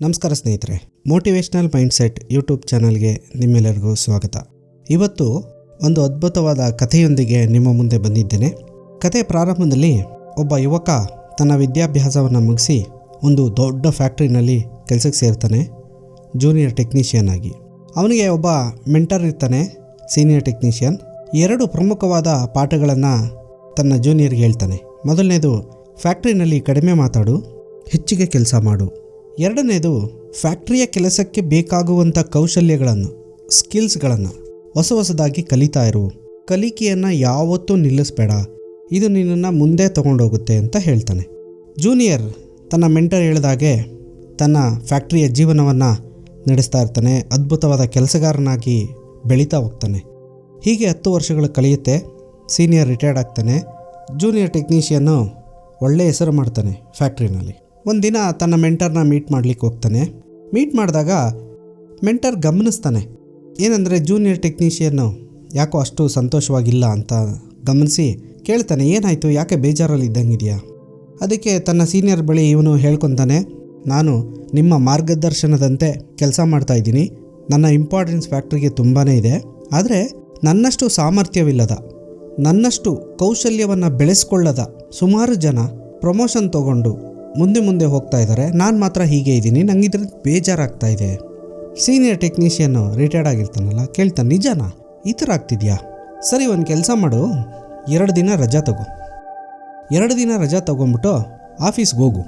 ನಮಸ್ಕಾರ ಸ್ನೇಹಿತರೆ motivational mindset YouTube ಚಾನಲ್ಗೆ ನಿಮ್ಮೆಲ್ಲರಿಗೂ ಸ್ವಾಗತ. ಇವತ್ತು ಒಂದು ಅದ್ಭುತವಾದ ಕಥೆಯೊಂದಿಗೆ ನಿಮ್ಮ ಮುಂದೆ ಬಂದಿದ್ದೇನೆ. ಕಥೆ ಪ್ರಾರಂಭದಲ್ಲಿ ಒಬ್ಬ ಯುವಕ ತನ್ನ ವಿದ್ಯಾಭ್ಯಾಸವನ್ನು ಮುಗಿಸಿ ಒಂದು ದೊಡ್ಡ ಫ್ಯಾಕ್ಟ್ರಿನಲ್ಲಿ ಕೆಲಸಕ್ಕೆ ಸೇರ್ತಾನೆ ಜೂನಿಯರ್ ಟೆಕ್ನಿಷಿಯನ್ ಆಗಿ. ಅವನಿಗೆ ಒಬ್ಬ ಮೆಂಟರ್ ಇರ್ತಾನೆ ಸೀನಿಯರ್ ಟೆಕ್ನಿಷಿಯನ್ ಎರಡು ಪ್ರಮುಖವಾದ ಪಾಠಗಳನ್ನು ತನ್ನ ಜೂನಿಯರ್ಗೆ ಹೇಳ್ತಾನೆ. ಮೊದಲನೇದು ಫ್ಯಾಕ್ಟ್ರಿನಲ್ಲಿ ಕಡಿಮೆ ಮಾತಾಡು, ಹೆಚ್ಚಿಗೆ ಕೆಲಸ ಮಾಡು. ಎರಡನೇದು, ಫ್ಯಾಕ್ಟ್ರಿಯ ಕೆಲಸಕ್ಕೆ ಬೇಕಾಗುವಂಥ ಕೌಶಲ್ಯಗಳನ್ನು, ಸ್ಕಿಲ್ಸ್ಗಳನ್ನು ಹೊಸ ಹೊಸದಾಗಿ ಕಲಿತಾ ಇರು. ಕಲಿಕೆಯನ್ನು ಯಾವತ್ತೂ ನಿಲ್ಲಿಸ್ಬೇಡ. ಇದು ನಿನ್ನನ್ನು ಮುಂದೆ ತಗೊಂಡೋಗುತ್ತೆ ಅಂತ ಹೇಳ್ತಾನೆ. ಜೂನಿಯರ್ ತನ್ನ ಮೆಂಟರ್ ಹೇಳಿದಾಗೆ ತನ್ನ ಫ್ಯಾಕ್ಟ್ರಿಯ ಜೀವನವನ್ನು ನಡೆಸ್ತಾ ಇರ್ತಾನೆ, ಅದ್ಭುತವಾದ ಕೆಲಸಗಾರನಾಗಿ ಬೆಳೀತಾ ಹೋಗ್ತಾನೆ. ಹೀಗೆ ಹತ್ತು ವರ್ಷಗಳು ಕಳೆಯುತ್ತೆ, ಸೀನಿಯರ್ ರಿಟೈರ್ಡ್ ಆಗ್ತಾನೆ, ಜೂನಿಯರ್ ಟೆಕ್ನಿಷಿಯನ್ನು ಒಳ್ಳೆಯ ಹೆಸರು ಮಾಡ್ತಾನೆ ಫ್ಯಾಕ್ಟ್ರಿನಲ್ಲಿ. ಒಂದಿನ ತನ್ನ ಮೆಂಟರ್ನ ಮೀಟ್ ಮಾಡಲಿಕ್ಕೆ ಹೋಗ್ತಾನೆ. ಮೀಟ್ ಮಾಡಿದಾಗ ಮೆಂಟರ್ ಗಮನಿಸ್ತಾನೆ. ಏನಂದರೆ ಜೂನಿಯರ್ ಟೆಕ್ನಿಷಿಯನ್ನು ಯಾಕೋ ಅಷ್ಟು ಸಂತೋಷವಾಗಿಲ್ಲ ಅಂತ ಗಮನಿಸಿ ಕೇಳ್ತಾನೆ, ಏನಾಯಿತು? ಯಾಕೆ ಬೇಜಾರಲ್ಲಿ ಇದ್ದಂಗಿದೆಯಾ? ಅದಕ್ಕೆ ತನ್ನ ಸೀನಿಯರ್ ಬಳಿ ಇವನು ಹೇಳ್ಕೊತಾನೆ, ನಾನು ನಿಮ್ಮ ಮಾರ್ಗದರ್ಶನದಂತೆ ಕೆಲಸ ಮಾಡ್ತಾ ಇದ್ದೀನಿ. ನನ್ನ ಇಂಪಾರ್ಟೆನ್ಸ್ ಫ್ಯಾಕ್ಟ್ರಿಗೆ ತುಂಬಾ ಇದೆ. ಆದರೆ ನನ್ನಷ್ಟು ಸಾಮರ್ಥ್ಯವಿಲ್ಲದ, ನನ್ನಷ್ಟು ಕೌಶಲ್ಯವನ್ನು ಬೆಳೆಸ್ಕೊಳ್ಳದ ಸುಮಾರು ಜನ ಪ್ರಮೋಷನ್ ತಗೊಂಡು ಮುಂದೆ ಮುಂದೆ ಹೋಗ್ತಾ ಇದ್ದಾರೆ. ನಾನು ಮಾತ್ರ ಹೀಗೆ ಇದ್ದೀನಿ. ನಂಗೆ ಇದ್ರ ಬೇಜಾರಾಗ್ತಾ ಇದೆ. ಸೀನಿಯರ್ ಟೆಕ್ನಿಷಿಯನ್ನು ರಿಟೈರ್ಡ್ ಆಗಿರ್ತಾನಲ್ಲ, ಕೇಳ್ತಾನೆ, ನಿಜಾನ? ಈ ಥರ ಆಗ್ತಿದ್ಯಾ? ಸರಿ, ಒಂದು ಕೆಲಸ ಮಾಡು. ಎರಡು ದಿನ ರಜಾ ತಗೋ. ಎರಡು ದಿನ ರಜಾ ತಗೊಂಬಿಟ್ಟು ಆಫೀಸ್ಗೆ ಹೋಗು.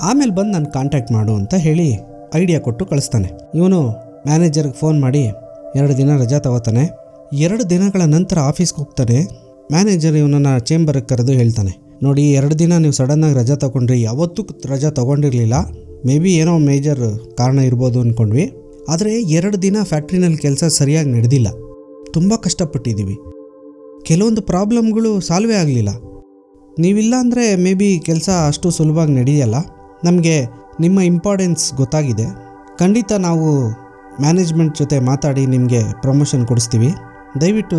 ಆಮೇಲೆ ಬಂದು ನಾನು ಕಾಂಟ್ಯಾಕ್ಟ್ ಮಾಡು ಅಂತ ಹೇಳಿ ಐಡಿಯಾ ಕೊಟ್ಟು ಕಳಿಸ್ತಾನೆ. ಇವನು ಮ್ಯಾನೇಜರ್ಗೆ ಫೋನ್ ಮಾಡಿ ಎರಡು ದಿನ ರಜಾ ತಗೋತಾನೆ. ಎರಡು ದಿನಗಳ ನಂತರ ಆಫೀಸ್ಗೆ ಹೋಗ್ತಾನೆ. ಮ್ಯಾನೇಜರ್ ಇವನನ್ನು ಚೇಂಬರ್ಗೆ ಕರೆದು ಹೇಳ್ತಾನೆ. ನೋಡಿ, ಎರಡು ದಿನ ನೀವು ಸಡನ್ನಾಗಿ ರಜಾ ತೊಗೊಂಡ್ರಿ. ಯಾವತ್ತೂ ರಜಾ ತೊಗೊಂಡಿರಲಿಲ್ಲ. ಮೇ ಬಿ ಏನೋ ಮೇಜರ್ ಕಾರಣ ಇರ್ಬೋದು ಅಂದ್ಕೊಂಡ್ವಿ ಆದರೆ ಎರಡು ದಿನ ಫ್ಯಾಕ್ಟ್ರಿನಲ್ಲಿ ಕೆಲಸ ಸರಿಯಾಗಿ ನಡೆದಿಲ್ಲ. ತುಂಬ ಕಷ್ಟಪಟ್ಟಿದ್ದೀವಿ. ಕೆಲವೊಂದು ಪ್ರಾಬ್ಲಮ್ಗಳು ಸಾಲ್ವೇ ಆಗಲಿಲ್ಲ. ನೀವಿಲ್ಲ ಅಂದರೆ ಮೇ ಬಿ ಕೆಲಸ ಅಷ್ಟು ಸುಲಭವಾಗಿ ನಡೆಯಲ್ಲ. ನಮಗೆ ನಿಮ್ಮ ಇಂಪಾರ್ಟೆನ್ಸ್ ಗೊತ್ತಾಗಿದೆ. ಖಂಡಿತ ನಾವು ಮ್ಯಾನೇಜ್ಮೆಂಟ್ ಜೊತೆ ಮಾತಾಡಿ ನಿಮಗೆ ಪ್ರಮೋಷನ್ ಕೊಡಿಸ್ತೀವಿ. ದಯವಿಟ್ಟು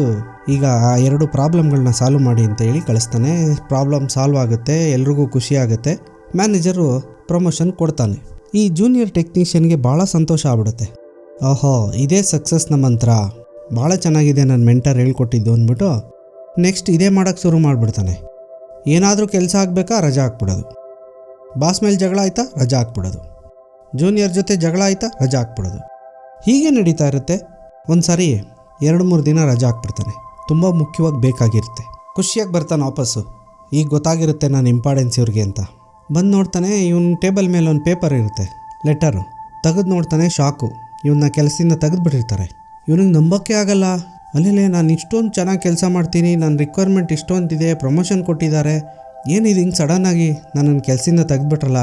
ಈಗ ಆ ಎರಡು ಪ್ರಾಬ್ಲಮ್ಗಳನ್ನ ಸಾಲ್ವ್ ಮಾಡಿ ಅಂತ ಹೇಳಿ ಕಳಿಸ್ತಾನೆ. ಪ್ರಾಬ್ಲಮ್ ಸಾಲ್ವ್ ಆಗುತ್ತೆ, ಎಲ್ರಿಗೂ ಖುಷಿ ಆಗುತ್ತೆ. ಮ್ಯಾನೇಜರು ಪ್ರಮೋಷನ್ ಕೊಡ್ತಾನೆ. ಈ ಜೂನಿಯರ್ ಟೆಕ್ನಿಷಿಯನ್ಗೆ ಭಾಳ ಸಂತೋಷ ಆಗ್ಬಿಡುತ್ತೆ. ಓಹೋ, ಇದೇ ಸಕ್ಸಸ್ ಮಂತ್ರ. ಭಾಳ ಚೆನ್ನಾಗಿದೆ ನನ್ನ ಮೆಂಟರ್ ಹೇಳ್ಕೊಟ್ಟಿದ್ದು ಅಂದ್ಬಿಟ್ಟು ನೆಕ್ಸ್ಟ್ ಇದೇ ಮಾಡೋಕ್ಕೆ ಶುರು ಮಾಡಿಬಿಡ್ತಾನೆ. ಏನಾದರೂ ಕೆಲಸ ಆಗಬೇಕಾ ರಜಾ ಹಾಕ್ಬಿಡೋದು. ಬಾಸ್ ಮೇಲೆ ಜಗಳ ಆಯ್ತಾ? ರಜಾ ಹಾಕ್ಬಿಡೋದು. ಜೂನಿಯರ್ ಜೊತೆ ಜಗಳ ಆಯ್ತಾ? ರಜಾ ಹಾಕ್ಬಿಡೋದು. ಹೀಗೆ ನಡೀತಾ ಇರುತ್ತೆ. ಒಂದು ಸಾರಿ ಎರಡು ಮೂರು ದಿನ ರಜಾ ಹಾಕ್ಬಿಡ್ತಾನೆ. ತುಂಬ ಮುಖ್ಯವಾಗಿ ಬೇಕಾಗಿರುತ್ತೆ. ಖುಷಿಯಾಗಿ ಬರ್ತಾನೆ ವಾಪಸ್ಸು. ಈಗ ಗೊತ್ತಾಗಿರುತ್ತೆ ನಾನು ಇಂಪಾರ್ಟೆನ್ಸ್ ಇವ್ರಿಗೆ ಅಂತ. ಬಂದು ನೋಡ್ತಾನೆ ಇವನ ಟೇಬಲ್ ಮೇಲೆ ಒಂದು ಪೇಪರ್ ಇರುತ್ತೆ. ಲೆಟರು ತೆಗೆದು ನೋಡ್ತಾನೆ ಶಾಕು. ಇವನ್ನ ಕೆಲಸದಿಂದ ತೆಗೆದುಬಿಟ್ಟಿರ್ತಾರೆ. ಇವನಿಗೆ ನಂಬೋಕ್ಕೆ ಆಗಲ್ಲ. ಅಲ್ಲೇ ನಾನು ಇಷ್ಟೊಂದು ಚೆನ್ನಾಗಿ ಕೆಲಸ ಮಾಡ್ತೀನಿ ನನ್ನ ರಿಕ್ವೈರ್ಮೆಂಟ್ ಇಷ್ಟೊಂದಿದೆ ಪ್ರಮೋಷನ್ ಕೊಟ್ಟಿದ್ದಾರೆ. ಏನಿದು ಹಿಂಗೆ ಸಡನ್ನಾಗಿ ನನ್ನ ಕೆಲಸದಿಂದ ತೆಗೆದುಬಿಟ್ರಲ್ಲ?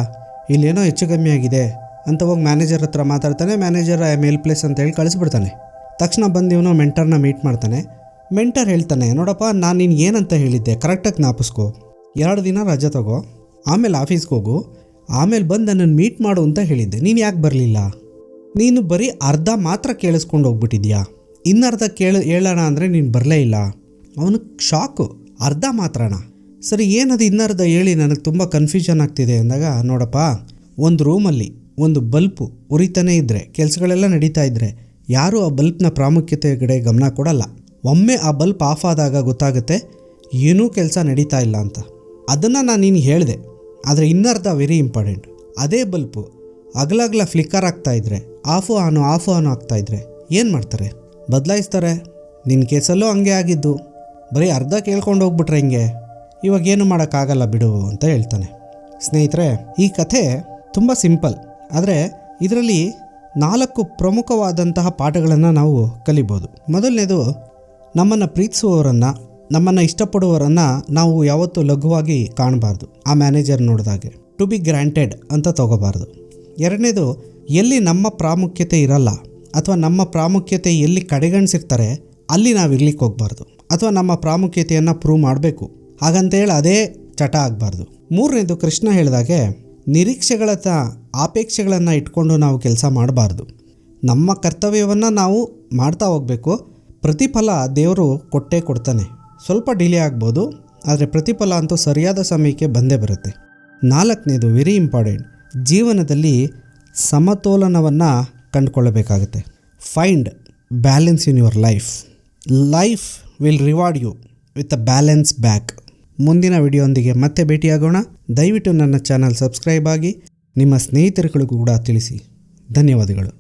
ಇಲ್ಲೇನೋ ಹೆಚ್ಚು ಕಮ್ಮಿ ಆಗಿದೆ ಅಂತ ಹೋಗಿ ಮ್ಯಾನೇಜರ್ ಹತ್ರ ಮಾತಾಡ್ತಾನೆ ಮ್ಯಾನೇಜರ್ ಐ ಮೇಲ್ ಪ್ಲೇಸ್ ಅಂತ ಹೇಳಿ ಕಳಿಸ್ಬಿಡ್ತಾನೆ. ತಕ್ಷಣ ಬಂದು ಇವನು ಮೆಂಟರ್ನ ಮೀಟ್ ಮಾಡ್ತಾನೆ. ಮೆಂಟರ್ ಹೇಳ್ತಾನೆ, ನೋಡಪ್ಪ, ನಾನು ನೀನು ಏನಂತ ಹೇಳಿದ್ದೆ? ಕರೆಕ್ಟಾಗಿ ಜ್ಞಾಪಿಸ್ಕೊ. ಎರಡು ದಿನ ರಜೆ ತಗೋ. ಆಮೇಲೆ ಆಫೀಸ್ಗೆ ಹೋಗು. ಆಮೇಲೆ ಬಂದು ನನ್ನನ್ನು ಮೀಟ್ ಮಾಡು ಅಂತ ಹೇಳಿದ್ದೆ. ನೀನು ಯಾಕೆ ಬರಲಿಲ್ಲ? ನೀನು ಬರೀ ಅರ್ಧ ಮಾತ್ರ ಕೇಳಿಸ್ಕೊಂಡು ಹೋಗ್ಬಿಟ್ಟಿದ್ಯಾ? ಇನ್ನರ್ಧ ಕೇಳ, ಹೇಳೋಣ ಅಂದರೆ ನೀನು ಬರಲೇ ಇಲ್ಲ. ಅವನು, ಶಾಕು, ಅರ್ಧ ಮಾತ್ರಣ ಸರಿ, ಏನದು ಇನ್ನರ್ಧ ಹೇಳಿ, ನನಗೆ ತುಂಬ ಕನ್ಫ್ಯೂಷನ್ ಆಗ್ತಿದೆ. ಅಂದಾಗ, ನೋಡಪ್ಪ, ಒಂದು ರೂಮಲ್ಲಿ ಒಂದು ಬಲ್ಪು ಉರಿತಾನೆ ಇದ್ದರೆ ಕೆಲಸಗಳೆಲ್ಲ ನಡೀತಾ ಇದ್ದರೆ ಯಾರೂ ಆ ಬಲ್ಪ್ನ ಪ್ರಾಮುಖ್ಯತೆ ಕಡೆ ಗಮನ ಕೊಡಲ್ಲ. ಒಮ್ಮೆ ಆ ಬಲ್ಪ್ ಆಫ್ ಆದಾಗ ಗೊತ್ತಾಗುತ್ತೆ, ಏನೂ ಕೆಲಸ ನಡೀತಾ ಇಲ್ಲ ಅಂತ. ಅದನ್ನು ನಾನು ನೀನು ಹೇಳಿದೆ, ಆದರೆ ಇನ್ನರ್ಧ ವೆರಿ ಇಂಪಾರ್ಟೆಂಟ್ ಅದೇ ಬಲ್ಪು ಅಗಲಗ್ಲ ಫ್ಲಿಕ್ಕರ್ ಆಗ್ತಾ ಇದ್ರೆ, ಆಫು ಆನು ಆಫು ಆನು ಆಗ್ತಾ ಇದ್ರೆ, ಏನು ಮಾಡ್ತಾರೆ? ಬದಲಾಯಿಸ್ತಾರೆ. ನಿನ್ನ ಕೇಸಲ್ಲೂ ಹಂಗೆ ಆಗಿದ್ದು. ಬರೀ ಅರ್ಧ ಕೇಳ್ಕೊಂಡು ಹೋಗ್ಬಿಟ್ರೆ ಹಿಂಗೆ? ಇವಾಗ ಏನು ಮಾಡೋಕ್ಕಾಗಲ್ಲ ಬಿಡು ಅಂತ ಹೇಳ್ತಾನೆ. ಸ್ನೇಹಿತರೆ, ಈ ಕಥೆ ತುಂಬ ಸಿಂಪಲ್ ಆದರೆ ಇದರಲ್ಲಿ ನಾಲ್ಕು ಪ್ರಮುಖವಾದಂತಹ ಪಾಠಗಳನ್ನು ನಾವು ಕಲಿಬೋದು. ಮೊದಲನೇದು, ನಮ್ಮನ್ನು ಪ್ರೀತಿಸುವವರನ್ನು, ನಮ್ಮನ್ನು ಇಷ್ಟಪಡುವವರನ್ನು ನಾವು ಯಾವತ್ತೂ ಲಘುವಾಗಿ ಕಾಣಬಾರ್ದು, ಆ ಮ್ಯಾನೇಜರ್ ನೋಡಿದಾಗೆ. ಟು ಬಿ ಗ್ರ್ಯಾಂಟೆಡ್ ಅಂತ ತಗೋಬಾರ್ದು. ಎರಡನೇದು, ಎಲ್ಲಿ ನಮ್ಮ ಪ್ರಾಮುಖ್ಯತೆ ಇರಲ್ಲ, ಅಥವಾ ನಮ್ಮ ಪ್ರಾಮುಖ್ಯತೆ ಎಲ್ಲಿ ಕಡೆಗಣಿಸಿರ್ತಾರೆ, ಅಲ್ಲಿ ನಾವು ಇರ್ಲಿಕ್ಕೆ ಹೋಗ್ಬಾರ್ದು, ಅಥವಾ ನಮ್ಮ ಪ್ರಾಮುಖ್ಯತೆಯನ್ನು ಪ್ರೂವ್ ಮಾಡಬೇಕು. ಹಾಗಂತೇಳಿ ಅದೇ ಚಟ ಆಗಬಾರ್ದು. ಮೂರನೇದು, ಕೃಷ್ಣ ಹೇಳಿದಾಗೆ ನಿರೀಕ್ಷೆಗಳ ತ ಆಪೇಕ್ಷೆಗಳನ್ನು ಇಟ್ಕೊಂಡು ನಾವು ಕೆಲಸ ಮಾಡಬಾರ್ದು. ನಮ್ಮ ಕರ್ತವ್ಯವನ್ನು ನಾವು ಮಾಡ್ತಾ ಹೋಗಬೇಕು. ಪ್ರತಿಫಲ ದೇವರು ಕೊಟ್ಟೇ ಕೊಡ್ತಾನೆ. ಸ್ವಲ್ಪ ಡಿಲೇ ಆಗ್ಬೋದು, ಆದರೆ ಪ್ರತಿಫಲ ಅಂತೂ ಸರಿಯಾದ ಸಮಯಕ್ಕೆ ಬಂದೇ ಬರುತ್ತೆ. ನಾಲ್ಕನೇದು ವೆರಿ ಇಂಪಾರ್ಟೆಂಟ್ ಜೀವನದಲ್ಲಿ ಸಮತೋಲನವನ್ನು ಕಂಡುಕೊಳ್ಳಬೇಕಾಗುತ್ತೆ. Find balance in your life life will reward you with a balance back ಮುಂದಿನ ವಿಡಿಯೋಂದಿಗೆ ಮತ್ತೆ ಭೇಟಿಯಾಗೋಣ. ದಯವಿಟ್ಟು ನನ್ನ ಚಾನಲ್ ಸಬ್ಸ್ಕ್ರೈಬ್ ಆಗಿ ನಿಮ್ಮ ಸ್ನೇಹಿತರುಗಳಿಗೂ ಕೂಡ ತಿಳಿಸಿ. ಧನ್ಯವಾದಗಳು.